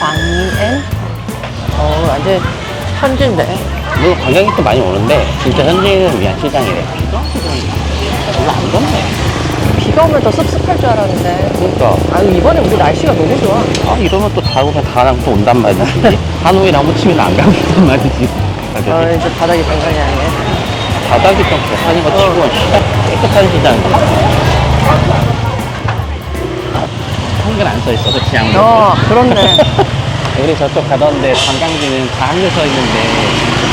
광리엔? 어, 완전 현지인데. 물론 관광이 또 많이 오는데, 진짜 현지인을 위한 시장이래. 별로 안 덥네. 비가 오면 더 습습할 줄 알았는데. 그러니까. 아유, 이번에 우리 날씨가 너무 좋아. 아, 이러면 또 다음에 다낭 또 온단 말이지. 하노이랑 호치민 안 가고 있단 말이지. 아, 그래서 이제 바닥이 장난이 아니네. 바닥이 좀 개판인 거 치고는 시장, 깨끗한 시장. 한글 안 써 있어, 그치, 양도. 어, 그렇네. 우리 저쪽 가던데 관광지는 다 한글 써 있는데,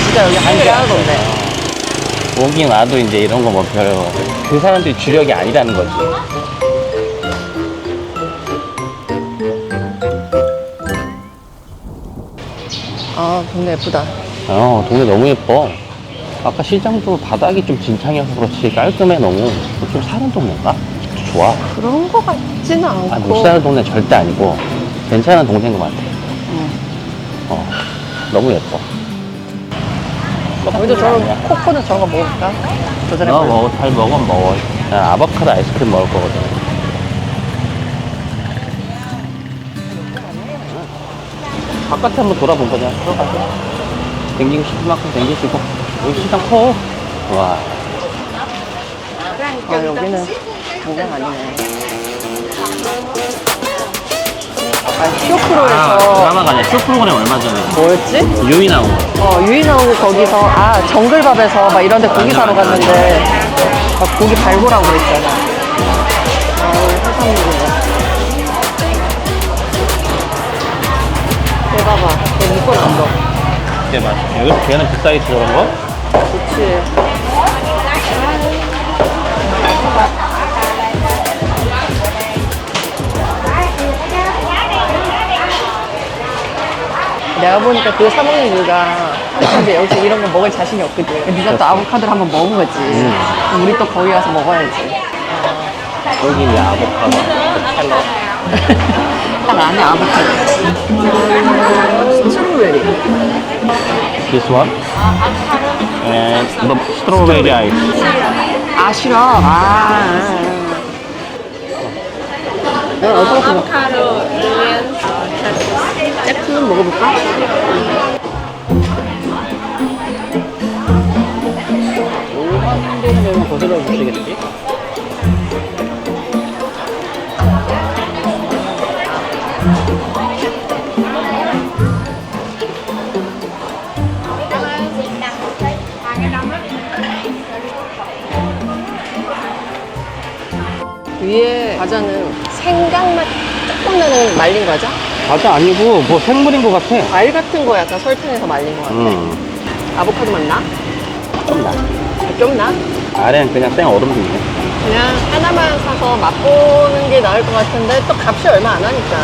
진짜 여기 한글이 하나도 없네. 오긴 와도 이제 이런 거 뭐 별로. 그 사람들이 주력이 아니라는 거지. 아, 동네 예쁘다. 어, 동네 너무 예뻐. 아까 시장도 바닥이 좀 진창이어서 그렇지 깔끔해 너무. 좀 사는 동네인가? 좋아. 그런 거 같지는 않고. 아, 못 사는 동네 절대 아니고 괜찮은 동네인 것 같아. 응. 어, 너무 예뻐. 우리도 저런 코코넛 저런 거 먹을까? 도전해 너? 먹어, 잘 먹어, 먹어. 난 아보카도 아이스크림 먹을 거거든. 바깥에 한번 돌아본 거냐? 들어가자. 댕기고 싶은 만큼 댕기시고. 여기 시장 커. 와. 아, 여기는 장난 아니네. 아, 아, 쇼프로에서 드라마가 아니라 쇼 프로그램 얼마 전에. 뭐였지? 유이 나온 거. 어, 나오고 거기서, 아, 정글밥에서 막 이런 데 고기 사러 갔는데, 막 고기 발고라고 그랬잖아. 아, 해산물이네. 대봐봐. 걔 묶어놨어. 네, 맞아. 여기서 걔는 비싸겠지, 저런 거? 그치. 내가 보니까 그 사먹는 이유가 근데 여기서 이런 거 먹을 자신이 없거든. 네가 또 아보카도를 한번 먹은 거지. 그럼 우리 또 거기 가서 먹어야지. 여기 이제 아보카도. 헬로. 딱 안에 아보카도. 스트로베리. This one? And the strawberry ice. 아 싫어. 아. 난 어떤 거 먹어? 잭플 먹어볼까? 오만 되면 거들어 주시겠지? 위에 과자는 생강맛 조금 나는 말린 과자? 과자 아니고 뭐 생물인 것 같아. 과일 같은 거 약간 설탕에서 말린 거 같아. 음, 아보카도 맛 나? 좀 나. 아, 좀 나? 아래는 그냥 생 얼음도 있네. 그냥 하나만 사서 맛보는 게 나을 것 같은데 또 값이 얼마 안 하니까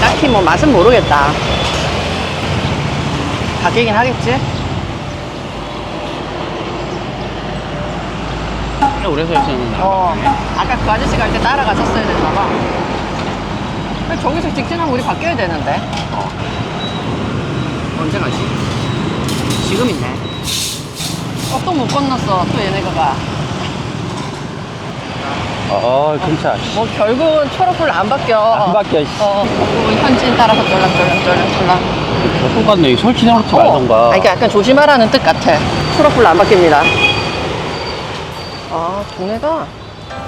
딱히 뭐 맛은 모르겠다. 바뀌긴 하겠지? 오래 서 있었는데. 어, 아까 그 아저씨 갈때 따라갔었어야 됐나 봐. 근데 저기서 직진하면 우리 바뀌어야 되는데. 어. 언제 가지? 지금 있네. 어, 또못 건넜어. 또 얘네가 가. 어, 진짜. 뭐 결국은 초록불 안 바뀌어. 안 바뀌어, 씨. 어, 뭐 현진 따라서 쫄랑쫄랑쫄랑쫄랑. 똑같네. 이 설치해놓지 말던가. 아, 이게 약간 조심하라는 뜻 같아. 초록불 안 바뀝니다. 아, 동네가,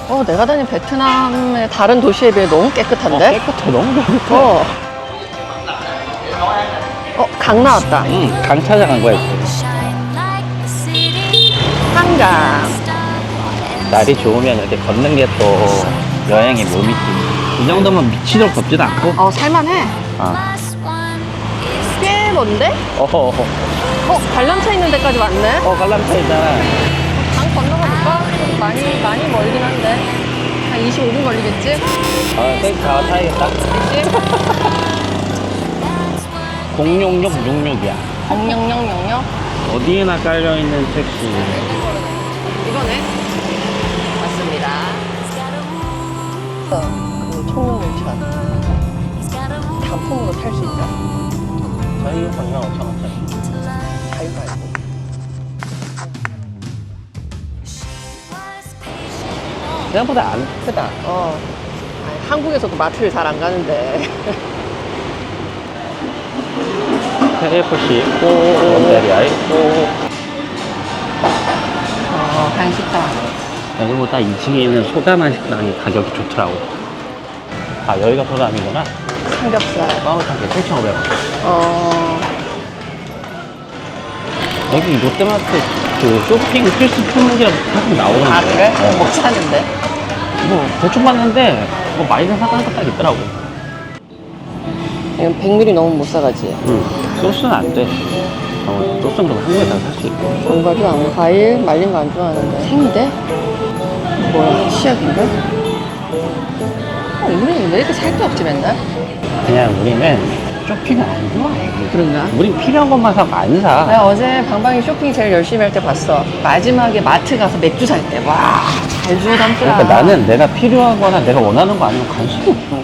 어, 내가 다닌 베트남의 다른 도시에 비해 너무 어, 깨끗한데? 깨끗해. 너무 깨끗해. 어. 어, 강 나왔다. 응, 강 찾아간 거야, 지금. 한강. 날이 좋으면 이렇게 걷는 게 또 여행의 묘미지. 이 정도면 미치도록 덥지도 않고. 어, 살만해. 아. 꽤 먼데? 어허, 어허. 어, 관람차 있는 데까지 왔네? 어, 관람차 있잖아. 많이, 많이 멀긴 한데. 한 25분 걸리겠지? 아, 택시 다 타야겠다. 그치? 06666이야. 00000? 어디에나 깔려있는 택시. 이거네. 맞습니다. 그 5천. 단품으로 탈 수 있다. 자유여권 2만 5천 원 생각보다 안 크다. 어. 아니, 한국에서도 마트를 잘 안 가는데. KFC 있고, 롯데리아 있고. 어, 한식당. 그리고 딱 2층에 있는 소다만 식당이 가격이 좋더라고. 아, 여기가 소담이구나. 삼겹살. 마음탕게 7,500원. 어. 여기 롯데마트 그 쇼핑 필수품이라고 가끔 나오는데. 아, 그래? 어. 못 사는데? 뭐 대충 봤는데 뭐 많이 사가는 거딱 있더라고. 이건 100ml 너무 못 사가지. 응. 소스는 안 돼. 어, 소스는 그럼 한국에서 살수 있고. 견과류, 안 과일, 말린 거 안 좋아하는데. 생이대? 뭐야, 치약인가? 어, 우리는 왜 이렇게 살 게 없지, 맨날? 그냥 우리는 쇼핑을 안 좋아해. 그런가? 우린 필요한 것만 사고 안 사. 내가 어제 방방이 쇼핑 제일 열심히 할 때 봤어. 마지막에 마트 가서 맥주 살 때. 와, 잘 주워 담더라. 그러니까 나는 내가 필요하거나 내가 원하는 거 아니면 관심이 없어.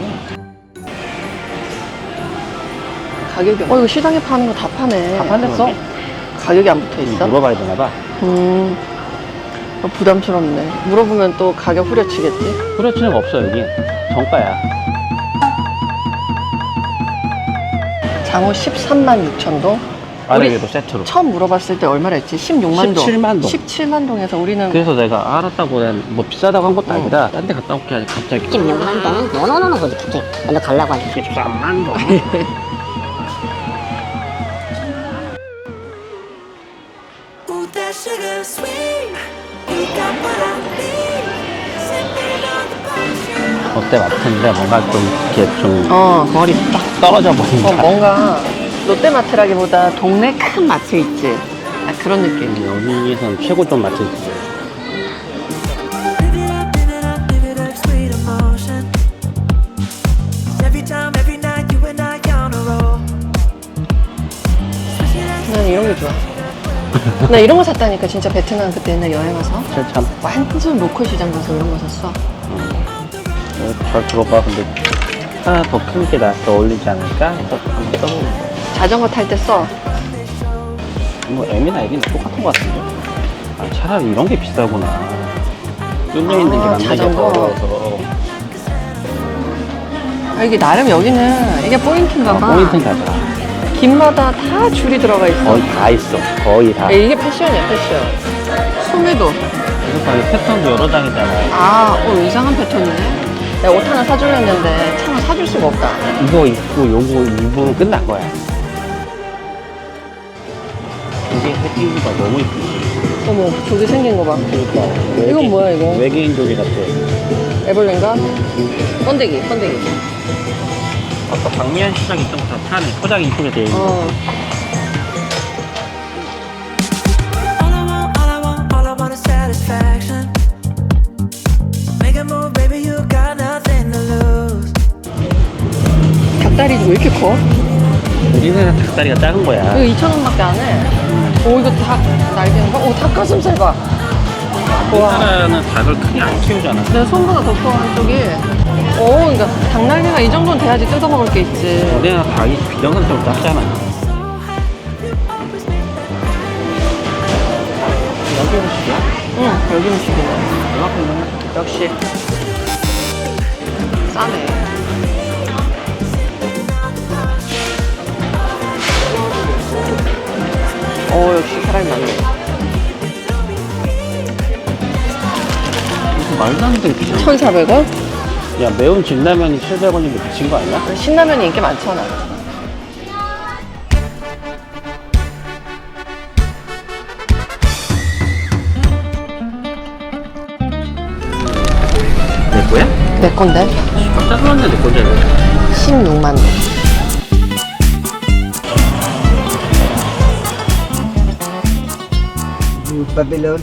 가격이. 어, 이거 시장에 파는 거 다 파네. 다 팔렸어? 가격이 안 붙어 있어? 물어봐야 되나 봐. 음. 어, 부담스럽네. 물어보면 또 가격 후려치겠지? 후려치는 거 없어 여기. 정가야. 장어 13만 6천 동? 아래 우리 위로 세트로. 처음 물어봤을 때 얼마나 했지? 16만 동. 17만 동. 17만 동에서 우리는 그래서 내가 알았다고 난 뭐 비싸다고 한 것도 아니라 딴데 갔다 올게 하니 갑자기 16만 동은 노노노노 거지 갑자기 먼저 가려고 하니까 13만 동. That sugar sweet. You got what I 롯데 마트인데 뭔가 좀 이렇게 좀 어, 거리 딱 떨어져 보인다. 어 뭔가 롯데마트라기보다 동네 큰 마트 있지. 아, 그런 느낌. 여기선 최고점 마트 있어. Live it up, live it up, live it up, sweet emotion. Every time, every night, you and I on a roll. Switching it 난 이런 게 좋아. 나 이런 거 샀다니까 진짜 베트남 그때 옛날 여행 와서 실참. 완전 로컬 시장 가서 이런 거 샀어. 어, 잘 들어봐. 근데 하나 더 큰 게 나한테 어울리지 않을까? 해서 한번 써보는 거야. 자전거 탈 때 써. 뭐 M이나 L이나 똑같은 거 같은데? 아, 차라리 이런 게 비싸구나. 뚫려 있는 게 아, 게 자전거. 어려워서. 아, 이게 나름 여기는 이게 포인트인가 봐. 아, 포인트는 가져라. 길마다 다 줄이 들어가 있어. 거의 다 있어. 거의 다. 야, 이게 패션이야, 패션. 소매도. 그러니까 이 패턴도 여러 장이잖아. 아, 어, 이상한 패턴이네. 내가 옷 하나 사주려 했는데 차마 사줄 수가 없다. 이거 입고 요거 입으면 끝날 거야. 이게 해피가 너무 이쁘지. 어머, 조개 생긴 거 봐. 그러니까. 이건 뭐야, 이거? 외계인 조개 같아. 에벌레인가? 번데기, 번데기. 아까 박미연 시장 있던 거 다 파네. 포장이 이쁘게 돼 있는 거. 어. 왜 이렇게 커? 우리나라 닭다리가 작은 거야. 이거 2,000원밖에 안 해. 오, 이거 닭 날개인가? 오, 닭가슴살 봐. 우와. 우리나라는 닭을 크게 안 키우잖아. 내 손보다 더 커, 한쪽이. 오, 그러니까 닭 날개가 이 정도는 돼야지 뜯어먹을 게 있지. 우리나라 닭이 비정상적으로 작잖아. 여기 음식이야? 응, 여기 음식이네. 역시. 싸네. 오, 역시 사람이 많네. 무슨 말도 안 되게 비싸. 1,400원? 야, 매운 진라면이 700원이면 미친 거 아니야? 신라면이 인기 많잖아. 내 거야? 내 건데? 깜짝 놀랐네, 내 건데. 16만 원. 바빌론,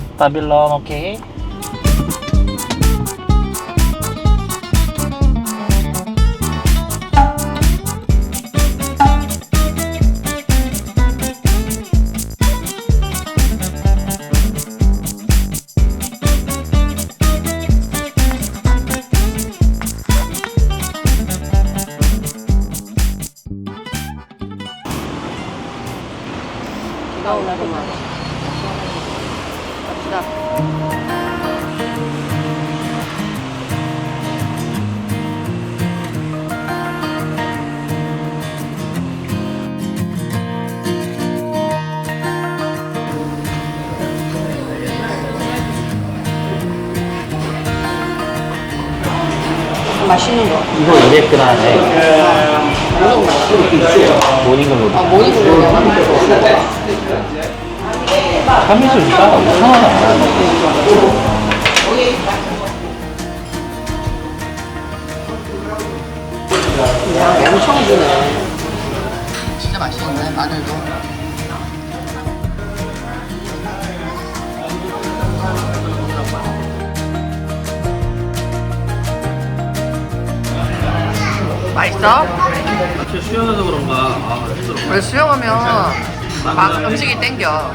갑시다. 맛있는 거. 이거 200g에 모닝글로 아, 모닝글로리야? 참이슬 싸 5천 원안 하는데 양 엄청 주네. 진짜 맛있겠네, 마늘도. 맛있어? 수영해서 그런가 아 힘들어 원래 수영하면 막 음식이 땡겨. 아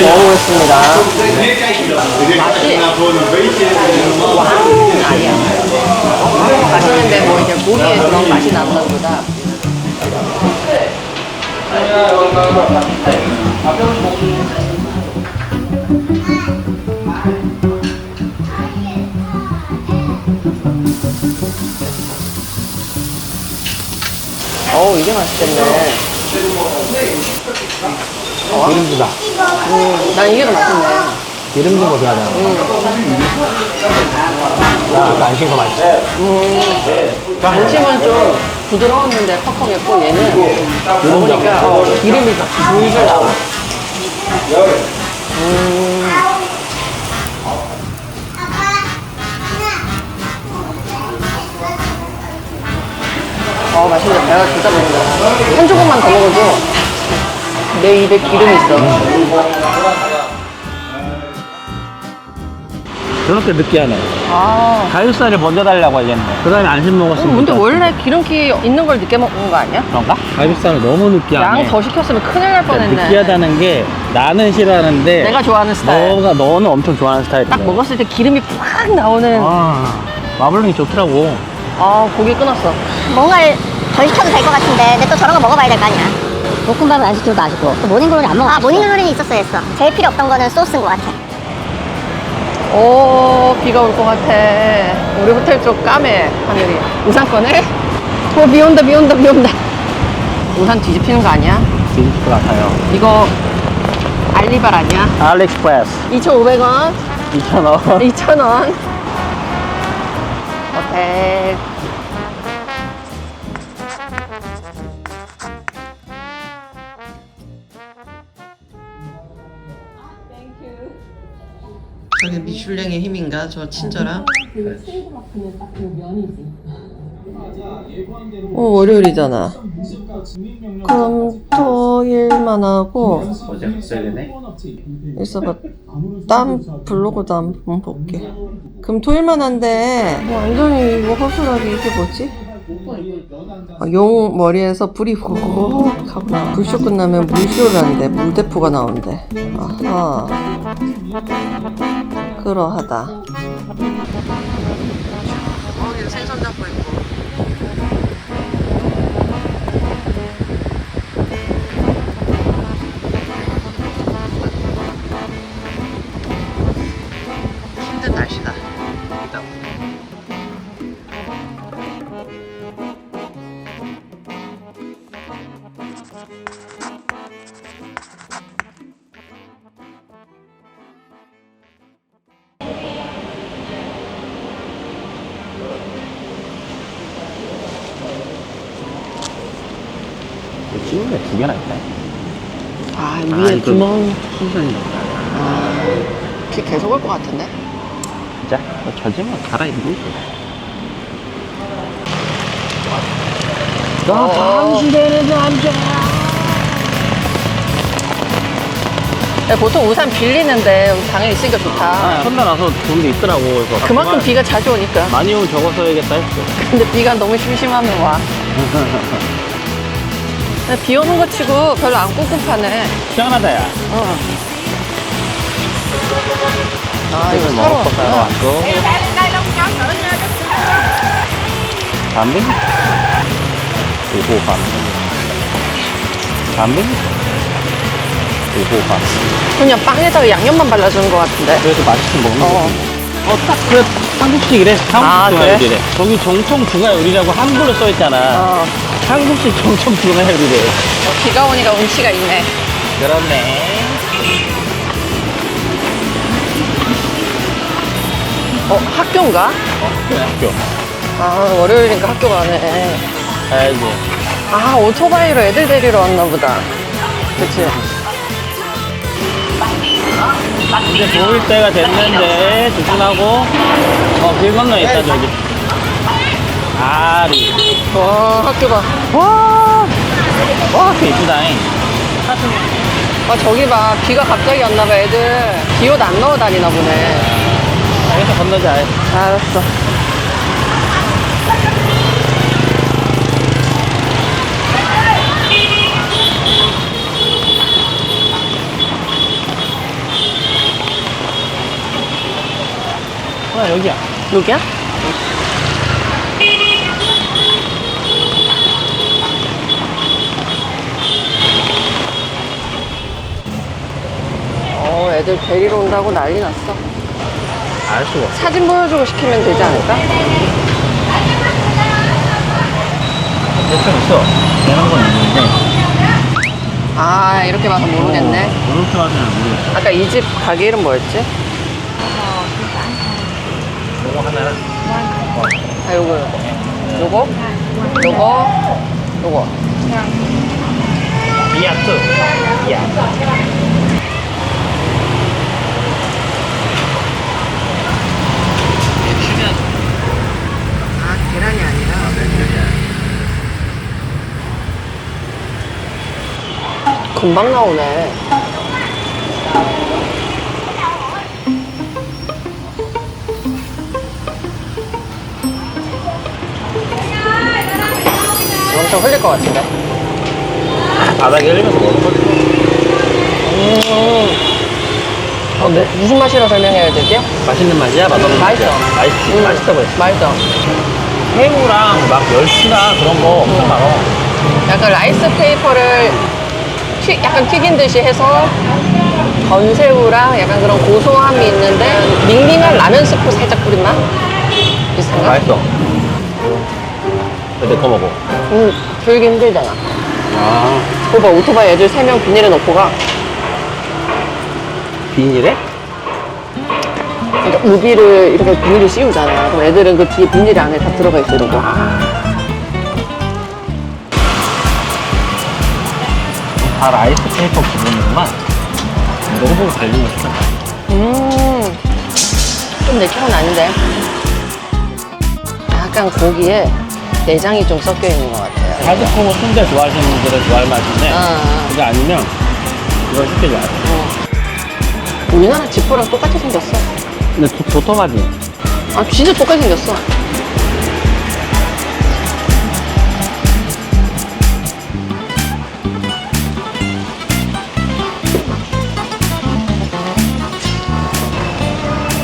먹어보겠습니다. 맛이 왕 아니야. 맛있는데 뭐 이제 고기에 그런 맛이 나는 것보다 어우 이게 맛있겠네. 기름지다 음, 난 이게 더 맛있네. 기름진 거 좋아하잖아 나 아까 안심 거 맛있어 안심은 좀 부드러웠는데 퍽퍽했고 얘는 먹으니까 어, 기름이 막 줄줄 나와. 음. 어 맛있는데 배가 진짜 부른다. 한 조각만 더 먹어도 내 입에 기름이 있어. 저렇게 느끼하네 아. 가육살을 먼저 달라고 하겠네 그 다음에 안심 먹었으면 근데 원래 기름기 있는 걸 늦게 먹는 거 아니야? 그런가? 가육살을 너무 느끼하네 양 더 시켰으면 큰일 날 뻔했네. 느끼하다는 게 나는 싫어하는데 내가 좋아하는 스타일. 너가 너는 엄청 좋아하는 스타일이야 딱 먹었을 때 기름이 팍 나오는 아 마블링이 좋더라고 아 고기 끊었어. 뭔가를 덜 시켜도 될 것 같은데 근데 또 저런 거 먹어봐야 될 거 아니야. 볶음밥은 안 시켜도 맛있고 또 모닝글로리 안 먹어. 아 모닝글로리는 있었어 했어. 제일 필요 없던 거는 소스인 것 같아. 오 비가 올 것 같아. 우리 호텔 쪽 까매 하늘이. 우산 꺼내? 어비 온다 비 온다 비 온다. 우산 뒤집히는 거 아니야? 뒤집을 것 같아요. 이거 알리발 아니야? 알리익스프레스. 2,500원. 2,000원. 2,000원. 호텔 미슐랭의 힘인가? 저 친절함? 어, 월요일이잖아. 그럼 토일만 하고 어제 되네 있어봐. 땀 블로그도 한번 볼게. 그럼 토일만 한데 뭐 완전히 이거 허술하게 이게 뭐지? 아, 용 머리에서 불이 후룩 하구나. 불쇼 끝나면 물쇼를 한대. 물대포가 나온대. 아하. 그러하다. 게두 개나 있네 아, 아, 위에 이거- 구멍. 풍선이 비 계속 올 것 같은데? 진짜? 뭐 젖으면 갈아입고 너 당신에는 남자 야, 보통 우산 빌리는데 방에 있으니까 좋다. 아, 첫날 와서 좋은 게 있더라고 그래서 그만큼 그만- 비가 자주 오니까. 많이 오면 적어 써야겠다 했어 근데 비가 너무 심심하면 와. 근데 비 오는 거 치고 별로 안 꿉꿉하네. 시원하다 야 어. 아, 이거 사러 먹을 거 왔구나. 왔고. 담빙? 그리고 밤. 담빙? 그리고 밤. 그냥 빵에다가 양념만 발라주는 것 같은데. 그래도 맛있게 먹는 어. 거지. 어, 딱 그래. 한국식 이래. 한국식 아, 중화 그래? 요리래. 저기 정통 중화 요리라고 한글로 써있잖아. 어. 한국식 정통 중화 요리래. 비가 오니까 운치가 있네. 그렇네. 어, 학교인가? 어, 그래, 학교. 아, 월요일이니까 학교 가네. 가야지. 아, 오토바이로 애들 데리러 왔나 보다. 그치? 이제 보일 때가 됐는데, 조심하고. 어, 길 건너 있다, 저기. 아리. 와, 학교 봐. 와, 와, 그 이쁘다잉. 아, 저기 봐. 비가 갑자기 왔나 봐, 애들. 비 옷 안 넣어 다니나 보네. 여기서 건너자. 알았어. 아, 여기야. 여기야? 어, 애들 데리러 온다고 난리 났어. 알 수가 없어. 사진 보여주고 시키면 되지 않을까? 대충 있어. 되는 건 있는데. 아, 이렇게 봐서 모르겠네. 이렇게 하면 모르겠어. 아까 이 집 가게 이름 뭐였지? 하나랑. 아, 요거, 요거. 요거, 요거. 아, 계란이 아니라. 금방 나오네. 엄청 흘릴 것 같은데. 바닥에 흘리면서 먹는 거지. 음. 어, 네. 무슨 맛이라 설명해야 될게요? 맛있는 맛이야? 맛없는 맛있어. 맛이야? 맛있지. 음, 맛있어 보였어. 맛있어. 새우랑 막 멸치나 그런 거 엄청 많아. 약간 라이스 페이퍼를 튀, 약간 튀긴 듯이 해서 건새우랑 약간 그런 고소함이 있는데 밍밍한 라면 스프 살짝 뿌린 맛? 비슷한가? 맛있어. 내거 먹어. 음, 들기 힘들잖아. 아. 그거 봐, 오토바이 애들 세명 비닐에 넣고 가. 비닐에? 그러니까 우비를 이렇게 비닐을 씌우잖아. 그럼 애들은 그 뒤에 비닐 안에 다 들어가 있으려고. 다 라이스 페이퍼 기본이구만. 먹어보고 달리는 거 음, 좀 내 취향은 아닌데. 약간 고기에 내장이 좀 섞여 있는 것 같아요. 하드코어 순대 좋아하시는 분들은 좋아할 맛인데, 아, 그게 아니면 이걸 쉽게 좋아해. 어. 우리나라 지포랑 똑같이 생겼어. 근데 도, 도톰하지? 아, 진짜 똑같이 생겼어.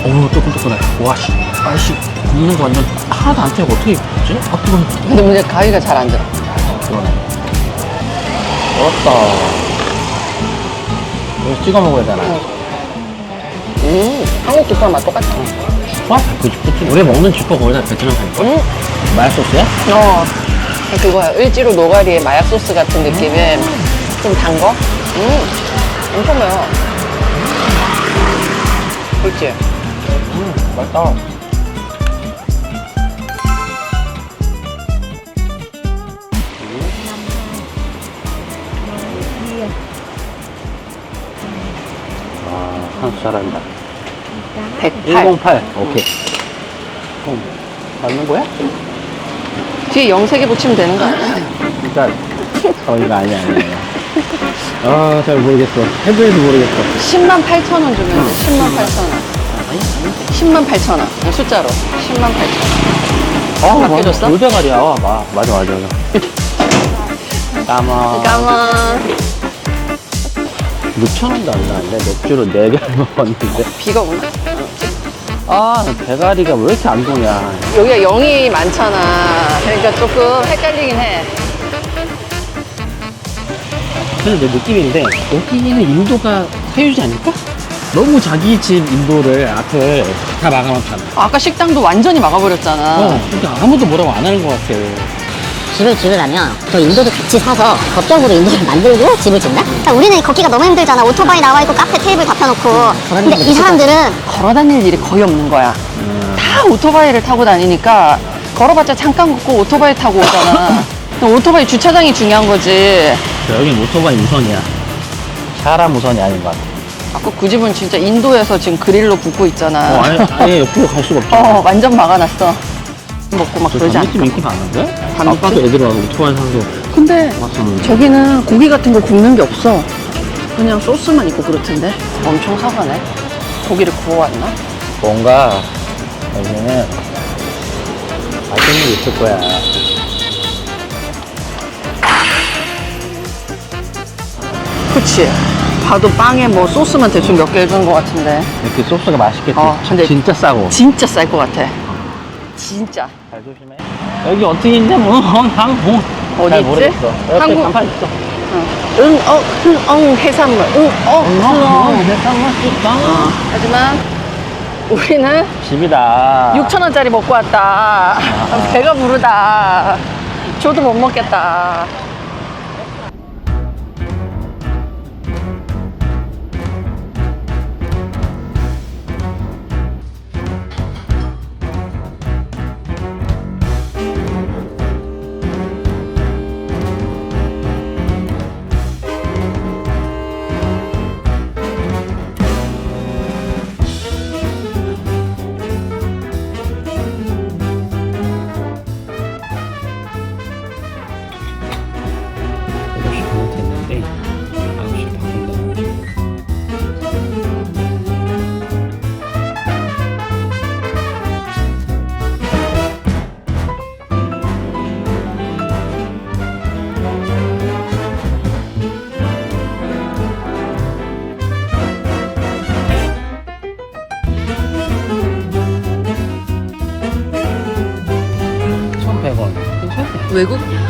어우, 뜨끈뜨끈해. 와, 씨. 아이씨. 굽는 거 완전 하나도 안 튀고 어떻게 굽지? 아, 뜨거워. 근데 문제 가위가 잘 안 들어. 그러네. 먹었다. 이거 찍어 먹어야 되나? 음, 한국 지포랑 맛 똑같아. 와, 그 지포 우리 먹는 지포 거의 다 베트남 사니까. 음, 마요 소스야? 어. 그거야. 을지로 노가리의 마약 소스 같은 느낌의 좀단 거? 음, 엄청 매워. 그렇지? 음, 맛있다. 아, 한수 잘한다. 108. 108. 오케이. 그럼 맞는 거야? 뒤에 0 3개 붙이면 되는 거 아니야? 진짜 어 이거 아니야 아니야. 아 잘 모르겠어. 해부해도 모르겠어. 10만 8천 원 주면 돼. 10만 8천 원. 10만 8천 원. 숫자로. 10만 8천 원. 아 바뀌어졌어? 돌대가리야. 마, 맞아 맞아 맞아. 까마. 까만. 6천 원도 안 나는데 맥주를 4개를 먹었는데 비가 오나? 아 대가리가 왜 이렇게 안 도냐 여기가 0이 많잖아. 그러니까 조금 헷갈리긴 해. 그래서 내 느낌인데 여기는 인도가 사유지 아닐까? 너무 자기 집 인도를 앞을 다 막아놓잖아 아까 식당도 완전히 막아버렸잖아. 어, 그러니까 아무도 뭐라고 안 하는 것 같아 집을 지으려면 저 인도도 같이 사서 법적으로 인도를 만들고 집을 짓나? 그러니까 우리는 걷기가 너무 힘들잖아. 오토바이 나와 있고 카페 테이블 다 펴놓고. 근데 이 사람들은 걸어 다닐 일이 거의 없는 거야. 다 오토바이를 타고 다니니까 걸어봤자 잠깐 걷고 오토바이 타고 오잖아. 오토바이 주차장이 중요한 거지. 여긴 오토바이 우선이야 사람 우선이 아닌 것 같아 아까 그 집은 진짜 인도에서 지금 그릴로 굽고 있잖아. 어, 아예, 아예 옆으로 갈 수가 없잖아 어, 완전 막아놨어. 먹고 막 저 그러지 단무집 않을까. 인기 많은데? 단무집? 아까도 애들 와서 오토바이 사서 근데 왔었는데 저기는 고기 같은 거 굽는 게 없어. 그냥 소스만 있고 그렇던데. 엄청 사가네. 고기를 구워왔나? 뭔가 여기는 맛있는 게 있을 거야 그치. 봐도 빵에 뭐 소스만 대충 몇 개 해주는 것 같은데. 이렇게 소스가 맛있겠지 어, 근데- 진짜 싸고 진짜 쌀 것 같아. 진짜. 잘 조심해 여기 어떻게 있냐 뭐 항공 어디 잘 있지? 모르겠어 옆에 한국- 간판 있어 응, 어, 흥, 엉, 해산물. 응, 어, 흥, 있다 어. 하지만 우리는 집이다 6천 원짜리 먹고 왔다. 배가 부르다. 저도 못 먹겠다.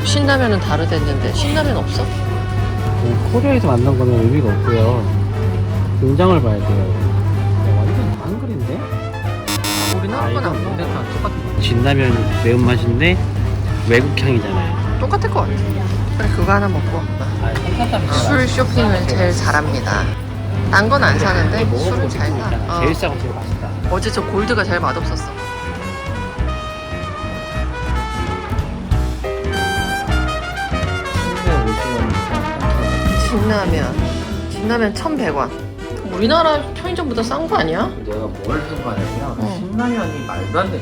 신라면은 다르댔는데 신라면 없어? 음, 코리아에서 만든 거는 의미가 없고요. 공장을 봐야 돼요. 야, 완전 거리인데? 우리나라 건안 먹어. 다 똑같은 거. 진라면 매운맛인데 외국 향이잖아요. 똑같을 것 같아. 그래 그거 하나 먹고 술 쇼핑을 제일 잘합니다. 딴건안 사는데 술은 잘 사. 어. 제일 싸고 제일 맛있다. 어제 저 골드가 제일 맛없었어. 진라면. 진라면 1,100원. 우리나라 편의점보다 싼 거 아니야? 내가 뭘 생각하냐면 어. 신라면이 말도 안 돼.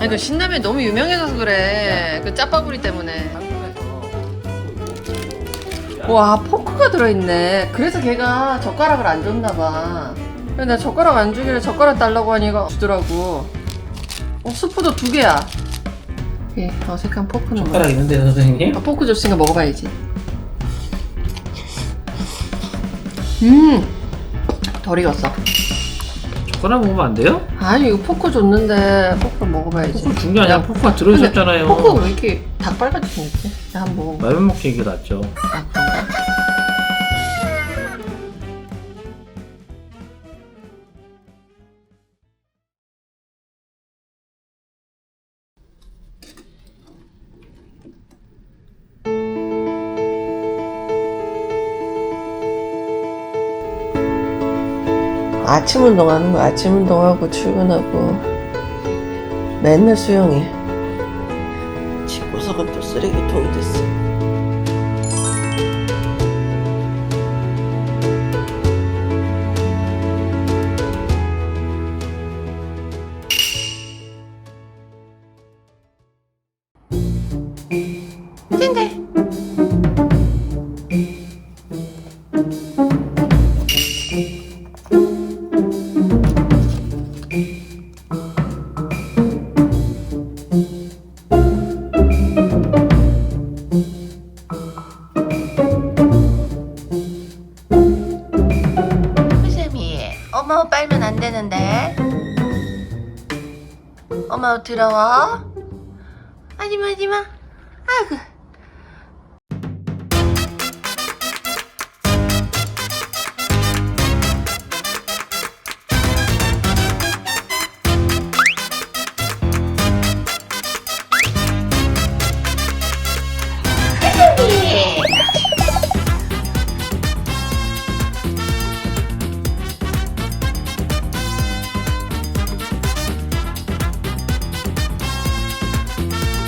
아니 그 신라면 너무 유명해서 그래. 그 짜파구리 때문에. 와 포크가 들어있네. 그래서 걔가 젓가락을 안 줬나 봐. 근데 나 젓가락 안 주길래 젓가락 달라고 하니까 주더라고. 어 스프도 두 개야. 이 어색한 포크는? 젓가락 있는데 선생님? 아, 포크 줬으니까 먹어봐야지. 음, 덜 익었어. 젓가락 먹으면 안 돼요? 아니 이거 포크 줬는데 포크 먹어봐야지. 포크 아니라 야, 포크가 들어있었잖아요. 포크가 왜 이렇게 닭발같이 생겼지? 나 한번 먹어봐. 라면 먹기 이게 낫죠. 아, 아침 운동하는 거 아침 운동하고 출근하고 맨날 수영해. 집구석은 또 쓰레기통이 됐어 어머 더러워 하지마 하지마. 아이고